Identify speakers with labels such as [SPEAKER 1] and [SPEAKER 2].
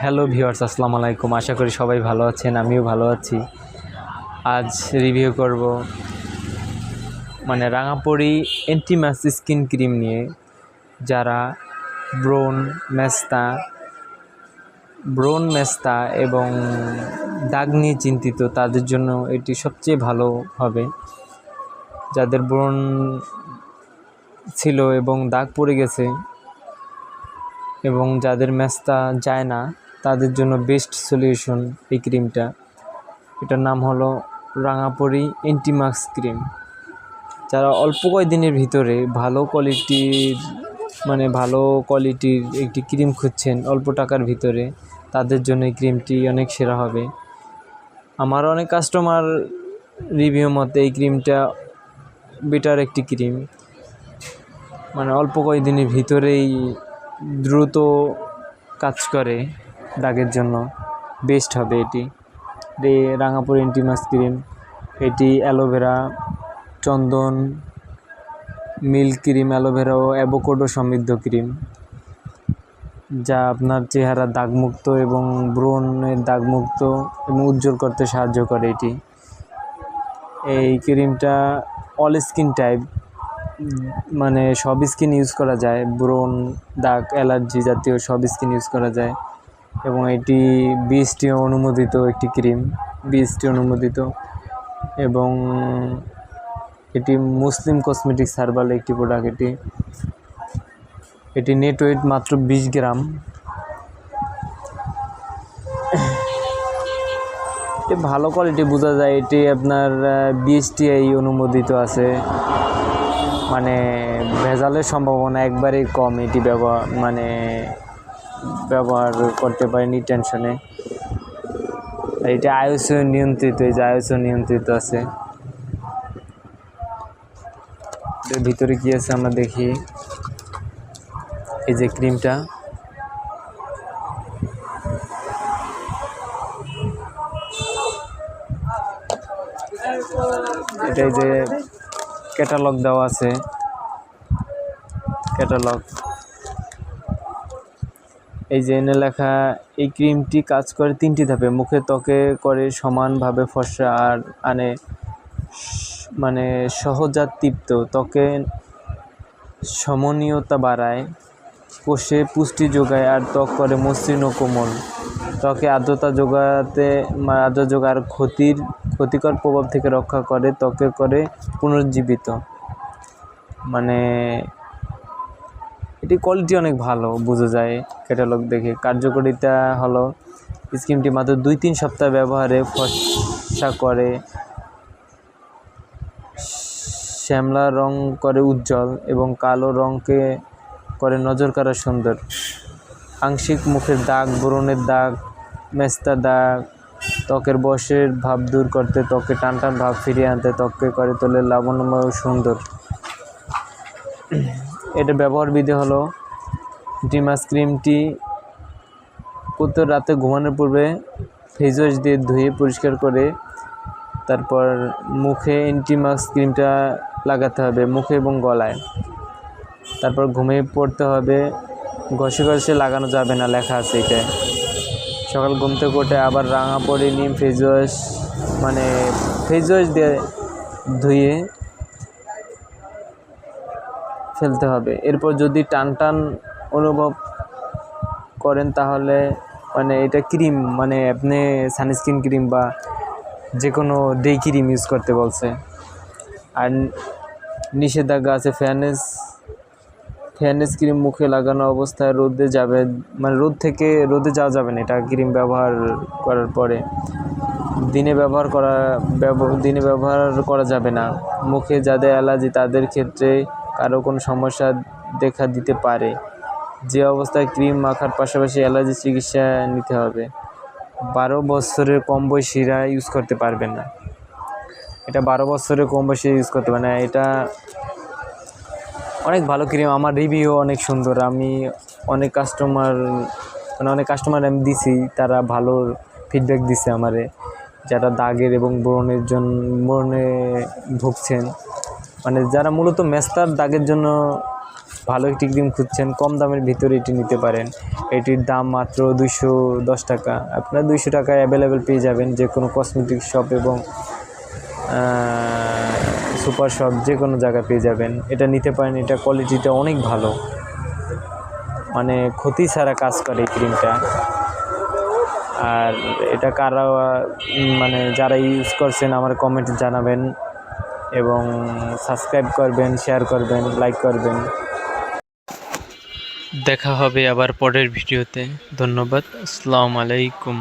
[SPEAKER 1] Hello viewers, আসসালামু আলাইকুম। আশা করি সবাই ভালো আছেন, আমিও ভালো আছি। আজ রিভিউ করব মানে রাঙাপড়ি এন্টিমাস স্কিন ক্রিম নিয়ে, যারা ব্রোন মেস্তা ব্রোন মেস্তা এবং দাগ নিয়ে চিন্তিত, তাদের জন্য এটি সবচেয়ে ভালো হবে। যাদের ব্রণ ছিল এবং দাগ পড়ে গেছে এবং যাদের মেস্তা যায় না, তাদের জন্য বেস্ট সলিউশন এই ক্রিমটা এটার নাম হলো রাঙাপড়ি এন্টিমাক্স ক্রিম যারা অল্প কয়েকদিনের ভিতরে ভালো কোয়ালিটির মানে ভালো কোয়ালিটির একটি ক্রিম খুঁজছেন অল্প টাকার ভিতরে, তাদের জন্য এই ক্রিমটি অনেক সেরা হবে। আমার অনেক কাস্টমার রিভিউ মতে এই ক্রিমটা বেটার একটি ক্রিম মানে অল্প কয়েকদিনের ভিতরেই দ্রুত কাজ করে দাগের জন্য। বেস্ট হবে এটি। রে, রাঙাপুর এন্টিমাস ক্রিম এটি অ্যালোভেরা, চন্দন মিল্ক ক্রিম অ্যালোভেরা ও অ্যাভোকাডো সমৃদ্ধ ক্রিম যা আপনার চেহারা দাগমুক্ত এবং ব্রণের দাগমুক্ত এবং উজ্জ্বল করতে সাহায্য করে এটি। এই ক্রিমটা অল স্কিন টাইপ মানে সব স্কিন ইউজ করা যায়। ব্রণ, দাগ অ্যালার্জি জাতীয় সব স্কিন ইউজ করা যায়। এবং এটি বিএসটি অনুমোদিত একটি ক্রিম বিএসটি অনুমোদিত। এবং এটি মুসলিম কসমেটিক্স হার্বাল একটি প্রোডাক্ট এটি। এটি নেট ওয়েট মাত্র বিশ গ্রাম। ভালো কোয়ালিটি বোঝা যায়। এটি আপনার বিএসটিআই অনুমোদিত আছে। মানে ভেজালের সম্ভাবনা একবারেই কম এটি ব্যবহার মানে ব্যবহার করতে পারিনি টেনশনে। এটা আয়ুষ নিয়ন্ত্রিত, এই যে আয়ুষ নিয়ন্ত্রিত আছে। ভিতরে কি আছে আমরা দেখি। এই যে ক্রিমটা। এটা যে ক্যাটালগ দেওয়া আছে। ক্যাটালগ। এই যে এনে লেখা, এই ক্রিমটি কাজ করে তিনটি ধাপে। মুখে ত্বকে করে সমানভাবে ফর্সা আর আনে মানে মানে সহজাতৃপ্ত ত্বকে সমনীয়তা বাড়ায়, কোষে পুষ্টি যোগায় আর ত্বক করে মসৃণ কোমল। ত্বকে আর্দ্রতা যোগাতে মানে আর্দ্র যোগার ক্ষতির ক্ষতিকর প্রভাব থেকে রক্ষা করে, ত্বকে করে পুনর্জীবিত। মানে এটি কোয়ালিটি অনেক ভালো, বোঝা যায় ক্যাটালগ দেখে। কার্যকারিতা হলো, স্কিমটি মাত্র দুই তিন সপ্তাহ ব্যবহারে ফর্সা করে, শ্যামলা রং করে উজ্জ্বল এবং কালো রঙকে করে নজর কাড়া সুন্দর। আংশিক মুখের দাগ, ব্রণের দাগ, মেস্তা দাগ ত্বকের বয়সের ভাব দূর করতে ত্বকে টান টান ভাব ফিরিয়ে আনতে, ত্বককে করে তোলে লাবণ্যময় ও সুন্দর। এটা ব্যবহার বিধি হলো ডিমাস ক্রিমটি প্রত্যেক রাতে ঘুমানোর পূর্বে ফেস ওয়াশ দিয়ে ধুয়ে পরিষ্কার করে তারপর মুখে এন্টিমাক্স ক্রিমটা লাগাতে হবে মুখে এবং গলায়। তারপর ঘুমিয়ে পড়তে হবে, ঘষে ঘষে লাগানো যাবে না, লেখা আছে এটায়। সকাল ঘুম থেকে উঠে আবার রাঙা পরে, নিম ফেস ওয়াশ মানে ফেস ওয়াশ দিয়ে ধুয়ে ফেলতে হবে। এরপর যদি টান টান অনুভব করেন তাহলে মানে এটা ক্রিম মানে আপনি সানস্ক্রিন ক্রিম বা যে কোনো ডে ক্রিম ইউজ করতে বলছে। আর নিষেধাজ্ঞা আছে ফ্যানেস ফ্যানেস ক্রিম মুখে লাগানো অবস্থায় রোদে যাবে মানে রোদ থেকে রোদে যাওয়া যাবে না এটা ক্রিম ব্যবহার করার পরে। দিনে ব্যবহার করা দিনে ব্যবহার করা যাবে না। মুখে যাদের অ্যালার্জি তাদের ক্ষেত্রে কারও কোনো সমস্যা দেখা দিতে পারে। যে অবস্থায় ক্রিম মাখার পাশাপাশি অ্যালার্জি চিকিৎসা নিতে হবে। বারো বছরের কম বয়সীরা ইউজ করতে পারবেন না। এটা বারো বছরের কম বয়সী ইউজ করতে পারে না। এটা অনেক ভালো ক্রিম, আমার রিভিউ অনেক সুন্দর। আমি অনেক কাস্টমার মানে অনেক কাস্টমার আমি দিছি, তারা ভালো ফিডব্যাক দিছে আমারে, যারা দাগের এবং ব্রণের জন্য ব্রণে ভুগছেন। মানে যারা মূলত মেস্তার দাগের জন্য ভালো একটি ক্রিম খুঁজছেন, কম দামের ভিতরে এটি নিতে পারেন। এটির দাম মাত্র দুইশো দশ টাকা। আপনার দুইশো টাকায় অ্যাভেলেবেল পেয়ে যাবেন যে কোনো কসমেটিক শপ এবং সুপার শপ, যে কোনো জায়গায় পেয়ে যাবেন। এটা নিতে পারেন, এটা কোয়ালিটিটা অনেক ভালো। মানে ক্ষতি ছাড়া কাজ করে এই ক্রিমটা। আর এটা কারা মানে যারা ইউজ করছেন, আমার কমেন্ট জানাবেন এবং সাবস্ক্রাইব করবেন শেয়ার করবেন লাইক করবেন। দেখা হবে আবার পরের ভিডিওতে। ধন্যবাদ। আসসালামু আলাইকুম।